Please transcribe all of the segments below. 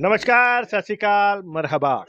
ਨਮਸਕਾਰ, ਸਤਿ ਸ਼੍ਰੀ ਅਕਾਲ, ਮਰਹਬਾ।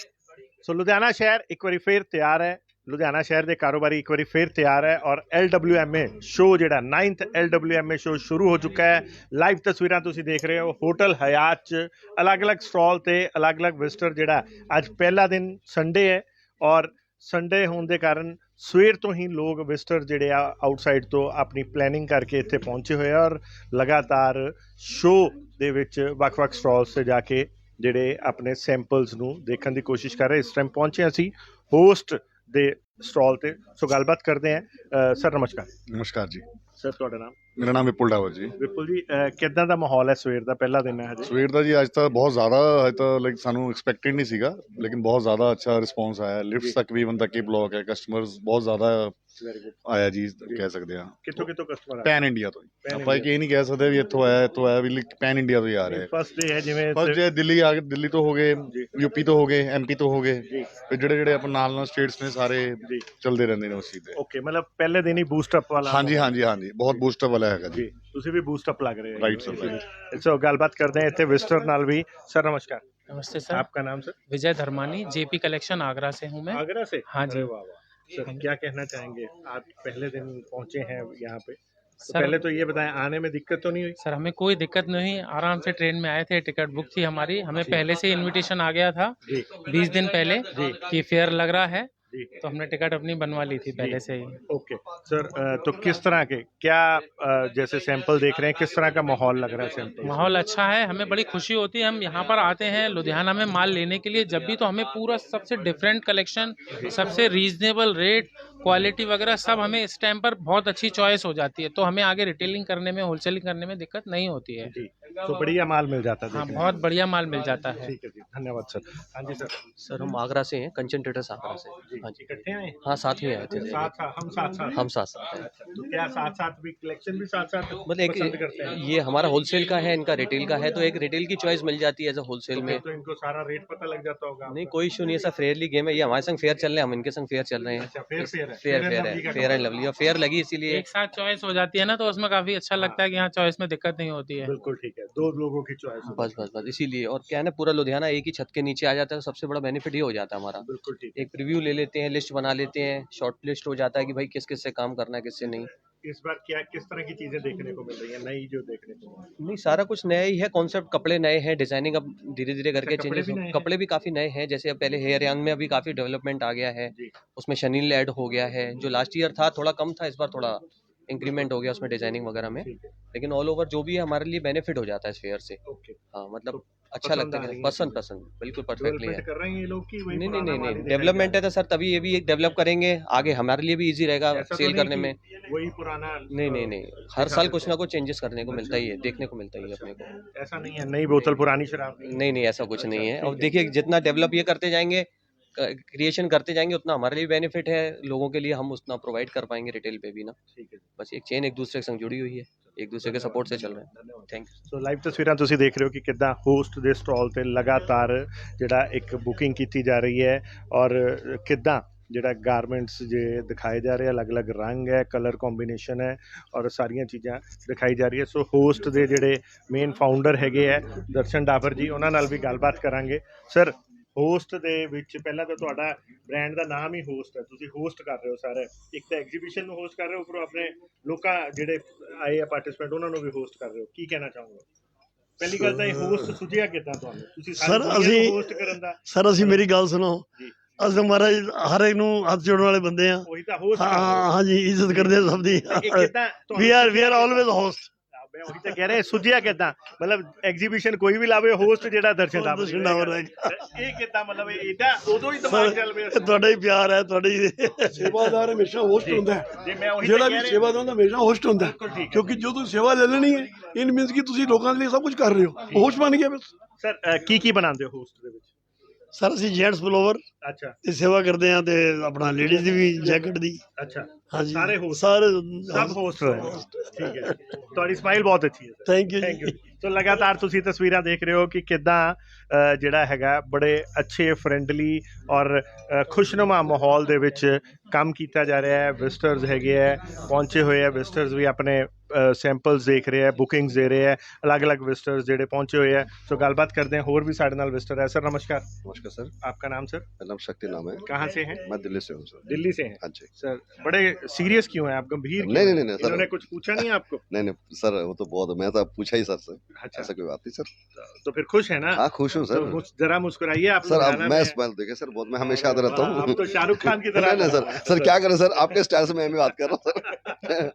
ਸੋ ਲੁਧਿਆਣਾ ਸ਼ਹਿਰ ਇੱਕ ਵਾਰੀ ਫੇਰ ਤਿਆਰ ਹੈ। ਲੁਧਿਆਣਾ ਸ਼ਹਿਰ ਦੇ ਕਾਰੋਬਾਰੀ ਇੱਕ ਵਾਰੀ ਫੇਰ ਤਿਆਰ ਹੈ ਔਰ LWMA ਸ਼ੋ ਜਿਹੜਾ 9th LWMA ਸ਼ੋ ਸ਼ੁਰੂ ਹੋ ਚੁੱਕਾ ਹੈ। ਲਾਈਵ ਤਸਵੀਰਾਂ ਤੁਸੀਂ ਦੇਖ ਰਹੇ ਹੋ। ਹੋਟਲ ਹਯਾਤ ਚ ਅਲੱਗ-ਅਲੱਗ ਸਟਾਲ ਤੇ ਅਲੱਗ-ਅਲੱਗ ਵਿਜ਼ਟਰ ਜਿਹੜਾ ਅੱਜ ਪਹਿਲਾ ਦਿਨ ਸੰਡੇ ਹੈ ਔਰ ਸੰਡੇ ਹੋਣ ਦੇ ਕਾਰਨ ਸਵੇਰ ਤੋਂ ਹੀ ਲੋਕ ਵਿਜ਼ਟਰ ਜਿਹੜੇ ਆ ਆਊਟਸਾਈਡ ਤੋਂ ਆਪਣੀ ਪਲੈਨਿੰਗ ਕਰਕੇ ਇੱਥੇ ਪਹੁੰਚੇ ਹੋਏ ਆ ਔਰ ਲਗਾਤਾਰ ਸ਼ੋ ਦੇ ਵਿੱਚ ਵੱਖ-ਵੱਖ ਸਟਾਲਸ ਤੇ ਜਾ ਕੇ ਜਿਹੜੇ ਆਪਣੇ ਸੈਂਪਲਸ ਨੂੰ ਦੇਖਣ ਦੀ ਕੋਸ਼ਿਸ਼ ਕਰ ਰਹੇ। ਇਸ ਟਾਈਮ ਪਹੁੰਚੇ ਅਸੀਂ ਹੋਸਟ ਦੇ ਸਟਾਲ ਤੇ। ਸੋ ਗੱਲਬਾਤ ਕਰਦੇ ਹਾਂ ਸਰ ਨਮਸਕਾਰ। ਨਮਸਕਾਰ ਜੀ। ਸਰ ਤੁਹਾਡਾ ਨਾਮ? ਮੇਰਾ ਨਾਮ ਵਿਪੁਲ ਡਾਵਰ ਜੀ। ਵਿਪੁਲ ਜੀ ਕਿੱਦਾਂ ਦਾ ਮਾਹੌਲ ਹੈ ਸਵੇਰ ਦਾ? ਪਹਿਲਾ ਦਿਨ ਹੈ ਹਜੇ। ਸਵੇਰ ਦਾ ਜੀ ਅੱਜ ਤਾਂ ਬਹੁਤ ਜ਼ਿਆਦਾ ਅੱਜ ਤਾਂ ਲਾਈਕ ਸਾਨੂੰ ਐਕਸਪੈਕਟਡ ਨਹੀਂ ਸੀਗਾ ਲੇਕਿਨ ਬਹੁਤ ਜ਼ਿਆਦਾ ਅੱਛਾ ਰਿਸਪੌਂਸ ਆਇਆ। ਲਿਫਟਸ ਤੱਕ ਵੀ ਤੱਕ ਹੀ ਬਲੌਕ ਹੈ ਕਸਟਮਰਸ ਬਹੁਤ ਜ਼ਿਆਦਾ ਵੈਰੀ ਗੁੱਡ ਆਇਆ ਜੀ ਕਹਿ ਸਕਦੇ ਆ ਕਿੱਥੋਂ ਕਿੱਥੋਂ ਕਸਟਮਰ ਆ ਪੈਨ ਇੰਡੀਆ ਤੋਂ ਹੀ। Pan ਆਪਾਂ ਇਹ ਨਹੀਂ ਕਹਿ ਸਕਦੇ ਵੀ ਇੱਥੋਂ ਆਇਆ ਇੱਥੋਂ ਆਇਆ ਵੀ ਪੈਨ ਇੰਡੀਆ ਤੋਂ ਹੀ ਆ ਰਹੇ ਫਸਟ ਡੇ ਹੈ ਜਿਵੇਂ ਪਰ ਜੇ ਦਿੱਲੀ ਆ ਗਏ ਦਿੱਲੀ ਤੋਂ ਹੋ ਗਏ ਜੀ। ਯੂਪੀ ਤੋਂ ਹੋ ਗਏ ਐਮਪੀ ਤੋਂ ਹੋ ਗਏ ਜੀ ਤੇ ਜਿਹੜੇ ਜਿਹੜੇ ਆਪਾਂ ਨਾਲ ਨਾਲ ਸਟੇਟਸ ਨੇ ਸਾਰੇ ਜੀ ਚੱਲਦੇ ਰਹਿੰਦੇ ਨੇ ਉਸ ਚੀਜ਼ ਤੇ ਓਕੇ ਮਤਲਬ ਪਹਿਲੇ ਦਿਨ ਹੀ ਬੂਸਟ ਅਪ ਵਾਲਾ ਹਾਂਜੀ ਹਾਂਜੀ ਹਾਂਜੀ ਬਹੁਤ ਬੂਸਟਅਪ ਵਾਲਾ ਹੈਗਾ ਜੀ ਜੀ ਤੁਸੀਂ ਵੀ ਬੂਸਟ ਅਪ ਲੱਗ ਰਹੇ ਹੋ Right, sir, right. ਸੋ ਗੱਲਬਾਤ ਕਰਦੇ ਹਾਂ ਇੱਥੇ ਵਿਜ਼ਟਰ ਨਾਲ ਵੀ ਸਰ नमस्कार नमस्ते सर आपका नाम sir Vijay Dharmani JP collection Agra से हूँ मैं आगरा से हाँ जी। अरे वाह वाह सर क्या कहना चाहेंगे? आप पहले दिन पहुँचे हैं यहाँ पे। तो सर पहले तो ये बताएँ आने में दिक्कत तो नहीं हुई? सर हमें कोई दिक्कत नहीं। हुई आराम से ट्रेन में आए थे टिकट बुक थी हमारी। हमें पहले से इनविटेशन आ गया था। बीस दिन पहले कि फेयर लग रहा है। तो हमने टिकट अपनी बनवा ली थी पहले से ही। ओके सर तो किस तरह के क्या जैसे सैंपल देख रहे हैं किस तरह का माहौल लग रहा है सैंपल माहौल अच्छा है हमें बड़ी खुशी होती है हम यहाँ पर आते हैं लुधियाना में माल लेने के लिए जब भी तो हमें पूरा सबसे डिफरेंट कलेक्शन सबसे रीजनेबल रेट क्वालिटी वगैरह सब हमें इस टाइम पर बहुत अच्छी चॉइस हो जाती है तो हमें आगे रिटेलिंग करने में होलसेलिंग करने में दिक्कत नहीं होती है। जी। तो बढ़िया माल मिल जाता है हाँ बहुत बढ़िया माल मिल जाता है। ठीक है जी धन्यवाद सर। हाँ जी सर। सर हम आगरा से हैं कंचन ट्रेडर्स आगरा से। हाँ जी। इकट्ठे आए हाँ? साथ में आए थे। साथ हम साथ साथ? हम साथ साथ हैं अच्छा तो क्या साथ साथ भी कलेक्शन भी साथ साथ मतलब एक पसंद करते हैं? ये हमारा होलसेल का है इनका रिटेल का है तो एक रिटेल की चॉइस मिल जाती है एज अ होलसेल तो में तो इनको सारा रेट पता लग जाता होगा नहीं कोई इशू नहीं है सर फेयरली गेम है। ये हमारे संग फेयर चल रहे हैं हम इनके संग फेयर चल रहे हैं। अच्छा फेयर फेयर है। फेयर है फेयर एंड लवली और फेयर लगी इसीलिए। एक साथ चॉइस हो जाती है ना तो उसमें काफ़ी अच्छा लगता है कि हाँ चॉइस में दिक्कत नहीं होती है। बिल्कुल ठीक है दो लोगों की चॉइस बस बस बस इसीलिए। और क्या है ना पूरा लुधियाना एक ही छत के नीचे आ जाता है तो सबसे बड़ा बेनिफिट ये हो जाता है हमारा। बिल्कुल ठीक एक प्रीव्यू ले लेते हैं लिस्ट बना लेते हैं शॉर्ट लिस्ट हो जाता है कि भाई किस किस से काम करना है किससे नहीं। इस बार क्या किस तरह की चीज़ें देखने को मिल रही है नई जो देखने को नहीं सारा कुछ नया ही है कॉन्सेप्ट कपड़े नए हैं डिज़ाइनिंग अब धीरे धीरे करके अच्छा, कपड़े चेंजेस भी कपड़े भी काफ़ी नए हैं जैसे अब पहले हेयर यान में अभी काफ़ी डेवलपमेंट आ गया है। उसमें शनील ऐड हो गया है जो लास्ट ईयर था थोड़ा कम था इस बार थोड़ा इंक्रीमेंट हो गया उसमें डिज़ाइनिंग वगैरह में। लेकिन ऑल ओवर जो भी है हमारे लिए बेनिफिट हो जाता है इस फेयर से हाँ मतलब तो अच्छा लगता है। पसंद पसंद। बिल्कुल परफेक्टली है। कर रहे हैं ये लोग की नहीं नहीं नहीं नहीं। डेवलपमेंट है तो सर तभी ये भी एक डेवलप करेंगे। आगे हमारे लिए भी इजी रहेगा रहा। ऐसा तो सेल करने में। वही पुराना नहीं नहीं नहीं। हर साल कुछ ना कुछ चेंजेस करने को मिलता ही है देखने को मिलता ही है अपने को। ऐसा नहीं है नई बोतल पुरानी शराब नहीं नहीं ऐसा कुछ अच्छा, नहीं है। है। देखिए जितना डेवलप ये करते जाएँगे क्रिएशन करते जाएंगे उतना हमारे लिए बेनिफिट है लोगों के लिए हम उतना प्रोवाइड कर पाएंगे रिटेल पे भी ना ठीक है बस एक चेन एक दूसरे के संग जुड़ी हुई है एक दूसरे के सपोर्ट से चल रहे हैं धन्यवाद थैंक यू ਸੋ ਲਾਈਵ ਤਸਵੀਰਾਂ ਤੁਸੀਂ ਦੇਖ ਰਹੇ ਹੋ ਕਿ ਕਿੱਦਾਂ ਹੋਸਟ ਦੇ ਸਟਾਲ ਤੇ ਲਗਾਤਾਰ ਜਿਹੜਾ ਇੱਕ ਬੁਕਿੰਗ ਕੀਤੀ ਜਾ ਰਹੀ ਹੈ ਔਰ ਕਿੱਦਾਂ ਜਿਹੜਾ ਗਾਰਮੈਂਟਸ ਜੇ ਦਿਖਾਏ ਜਾ ਰਹੇ ਆ, ਅਲੱਗ-ਅਲੱਗ ਰੰਗ ਹੈ ਕਲਰ ਕੰਬੀਨੇਸ਼ਨ ਹੈ ਔਰ ਸਾਰੀਆਂ ਚੀਜ਼ਾਂ ਦਿਖਾਈ ਜਾ ਰਹੀ ਹੈ ਸੋ ਹੋਸਟ ਦੇ ਜਿਹੜੇ ਮੇਨ ਫਾਊਂਡਰ ਹੈਗੇ ਹੈ ਦਰਸ਼ਨ ਡਾਫਰ ਜੀ ਉਹਨਾਂ ਨਾਲ ਵੀ ਗੱਲਬਾਤ ਕਰਾਂਗੇ ਸਰ ਹੋਸਟ ਦੇ ਵਿੱਚ ਪਹਿਲਾਂ ਤਾਂ ਤੁਹਾਡਾ ਬ੍ਰਾਂਡ ਦਾ ਨਾਮ ਹੀ ਹੋਸਟ ਹੈ। ਤੁਸੀਂ ਹੋਸਟ ਕਰ ਰਹੇ ਹੋ ਸਾਰੇ। ਇੱਕ ਤਾਂ ਐਗਜ਼ੀਬਿਸ਼ਨ ਨੂੰ ਹੋਸਟ ਕਰ ਰਹੇ ਹੋ ਉੱਪਰੋਂ ਆਪਣੇ ਲੋਕਾਂ ਜਿਹੜੇ ਆਏ ਆ ਪਾਰਟਿਸਪੈਂਟ ਉਹਨਾਂ ਨੂੰ ਵੀ ਹੋਸਟ ਕਰ ਰਹੇ ਹੋ। ਕੀ ਕਹਿਣਾ ਚਾਹੋਗੇ? ਪਹਿਲੀ ਗੱਲ ਤਾਂ ਇਹ ਹੋਸਟ ਸੁਝਿਆ ਕਿੱਦਾਂ ਤੁਹਾਨੂੰ? ਤੁਸੀਂ Sir, ਅਸੀਂ- ਹੋਸਟ ਕਰਨ ਦਾ ਸਰ ਅਸੀਂ ਮੇਰੀ ਗੱਲ ਸੁਣੋ। ਜੀ। ਅਸੀਂ ਮਹਾਰਾਜ ਹਰ ਇੱਕ ਨੂੰ ਹੱਥ ਜੋੜਨ ਵਾਲੇ ਬੰਦੇ ਆ। ਉਹੀ ਤਾਂ ਹੋਸਟ ਹਾਂ ਹਾਂ। ਹਾਂਜੀ ਇੱਜ਼ਤ ਕਰਦੇ ਆ ਸਭ ਦੀ। We are we are always host ਮੈਂ ਉਹੀ ਤਾਂ ਕਹਿ ਰਿਹਾ ਸੁਝਿਆ ਕਿੱਦਾਂ? ਮਤਲਬ ਐਗਜ਼ੀਬਿਸ਼ਨ ਕੋਈ ਵੀ ਲਾਵੇ ਹੋਸਟ ਜਿਹੜਾ ਦਰਸ਼ਨ ਦਾ ਦਰਸ਼ਨ। ਇਹ ਕਿੱਦਾਂ ਮਤਲਬ ਇਹ ਇਹਦਾ ਉਦੋਂ ਹੀ ਦਿਮਾਗ ਚੱਲ ਪਿਆ ਤੁਹਾਡਾ ਹੀ ਪਿਆਰ ਹੈ ਤੁਹਾਡੀ ਸੇਵਾਦਾਰ ਹਮੇਸ਼ਾ ਹੋਸਟ ਹੁੰਦਾ ਹੈ। ਜੇ ਮੈਂ ਉਹੀ ਤਾਂ ਜਿਹੜਾ ਕਹਿ ਵੀ ਰਿਹਾ। ਸੇਵਾਦਾਰ ਹੁੰਦਾ ਹਮੇਸ਼ਾ ਹੋਸਟ ਹੁੰਦਾ ਹੈ। ਬਿਲਕੁਲ ਠੀਕ ਹੈ। ਕਿਉਂਕਿ ਜੋ ਤੁਸੀਂ ਸੇਵਾ ਲੈ ਲੈਣੀ ਹੈ ਇਨ ਮੀਨਸ ਕਿ ਤੁਸੀਂ ਲੋਕਾਂ ਦੇ ਲਈ ਸਭ ਕੁਝ ਕਰ ਰਹੇ ਹੋ। ਹੋਸਟ ਬਣ ਗਿਆ ਬਸ। ਸਰ ਕੀ ਕੀ ਬਣਾਉਂਦੇ ਹੋ ਹੋਸਟ ਦੇ ਵਿੱਚ? ਸਰ ਅਸੀਂ ਜੈਂਟਸ ਬਲੋਵਰ ਅੱਛਾ। ਦੀ ਸੇਵਾ ਕਰਦੇ ਆ ਤੇ ਆਪਣਾ ਲੇਡੀਜ਼ ਦੀ ਵੀ ਜੈਕਟ ਦੀ। ਅੱਛਾ। ਹਾਂਜੀ। ਸਾਰੇ host? ਸਾਰੇ ਸਭ ਹੋਸਟ ਠੀਕ ਹੈ। ਤੁਹਾਡੀ ਸਮਾਈਲ ਬਹੁਤ ਅੱਛੀ ਹੈ thank you thank you so ਲਗਾਤਾਰ ਤੁਸੀਂ ਤਸਵੀਰਾਂ ਦੇਖ ਰਹੇ ਹੋ ਕਿ ਕਿਦਾਂ ਜਿਹੜਾ ਹੈਗਾ ਬੜੇ ਅੱਛੇ ਫ੍ਰੈਂਡਲੀ ਔਰ ਅ, ਖੁਸ਼ਨੁਮਾ ਮਾਹੌਲ ਦੇ ਵਿੱਚ काम किया जा रहा है ਵਿਜ਼ਟਰਸ है, ਹੈ ਪਹੁੰਚੇ ਹੋਏ ਹੈ ਵਿਜ਼ਟਰਸ ਵੀ ਆਪਣੇ ਸੈਂਪਲਸ ਦੇਖ ਰਹੇ ਹੈ ਬੁਕਿੰਗਸ ਦੇ ਰਹੇ ਹੈ अलग-अलग ਵਿਜ਼ਟਰਸ ਜਿਹੜੇ ਪਹੁੰਚੇ ਹੋਏ ਹੈ तो गलबात करते हैं ਹੋਰ भी साढ़े नाल ਵਿਜ਼ਟਰ है। सर नमस्कार। नमस्कार सर आपका नाम सर मेरा नाम शक्ति नाम है। कहाँ से हैं? मैं दिल्ली से हूँ सर दिल्ली से हैं? हाँ जी। सर बड़े सीरियस क्यों हैं? आप गंभीर नहीं नहीं नहीं, सर इन्होंने कुछ पूछा नहीं आपको? नहीं नहीं सर वो तो बहुत मैं तो पूछा ही सर से। अच्छा। ऐसा कोई बात नहीं सर तो फिर खुश है ना? हाँ खुश हूँ तो सर जरा मुस्कुराइए आप सर मैं देखे सर बहुत मैं हमेशा याद रहता हूँ। तो शाहरुख खान की तरह सर सर क्या करें सर? आपके स्टाइल से मैं भी बात कर रहा हूँ सर।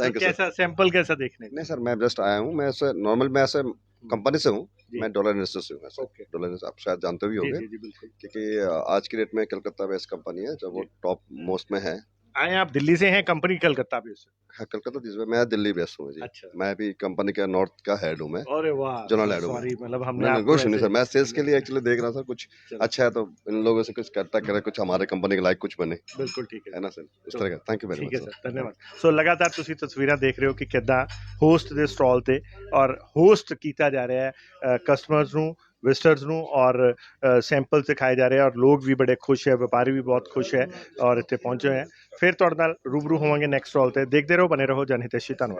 थैंक यू सर कैसा सैंपल कैसा देखने नहीं सर मैं जस्ट आया हूँ मैं नॉर्मल मैं ऐसे कंपनी से हूँ मैं डॉलर इन्वेस्टर से हूँ डॉलर इन्वेस्टर आप शायद जानते भी होंगे क्योंकि आज की डेट में कलकत्ता बेस्ड कंपनी है जो वो टॉप मोस्ट में है। आए आप दिल्ली से हैं कंपनी कलकत्ता भी से हाँ, कलकत्ता जिसमें मैं दिल्ली बेस्ड हूँ जी अच्छा मैं भी कंपनी का नॉर्थ का हेड हूँ मैं अरे वाह जनरल एडो में। सॉरी मतलब हमने नहीं नहीं आपको कुछ नहीं ऐसे- सर मैं सेल्स के लिए एक्चुअली देख रहा था कुछ चलो। अच्छा है तो इन लोगों से कुछ करता करे कुछ हमारे कंपनी के लायक कुछ बने ਬਿਲਕੁਲ ਠੀਕ ਹੈ है ना सर इस तरह का थैंक यू वेरी ਠੀਕ ਹੈ मच ਸਰ ਧੰਨਵਾਦ ਸੋ ਲਗਾਤਾਰ ਤੁਸੀਂ ਤਸਵੀਰਾਂ ਦੇਖ ਰਹੇ ਹੋ ਕਿ ਕਿੱਦਾਂ ਹੋਸਟ ਦੇ ਸਟਾਲ ਤੇ ਔਰ ਹੋਸਟ ਕੀਤਾ ਜਾ ਰਿਹਾ ਹੈ ਕਸਟਮਰਸ ਨੂੰ ਵਿਜ਼ਟਰਸ ਨੂੰ ਔਰ ਸੈਂਪਲ ਦਿਖਾਏ ਜਾ ਰਹੇ ਆ ਔਰ ਲੋਕ ਵੀ ਬੜੇ ਖੁਸ਼ ਹੈ, ਵਪਾਰੀ ਵੀ ਬਹੁਤ ਖੁਸ਼ ਹੈ ਔਰ ਇੱਥੇ ਪਹੁੰਚੇ ਹੋਏ ਹੈ। ਫਿਰ ਤੁਹਾਡੇ ਨਾਲ ਰੂਬਰੂ ਹੋਵਾਂਗੇ ਨੈਕਸਟ ਸਟਾਲ ਤੇ। ਦੇਖਦੇ ਰਹੋ ਬਨੇ ਰਹੋ। ਜਨਹਿਤੈਸ਼ੀ ਧੰਨਵਾਦ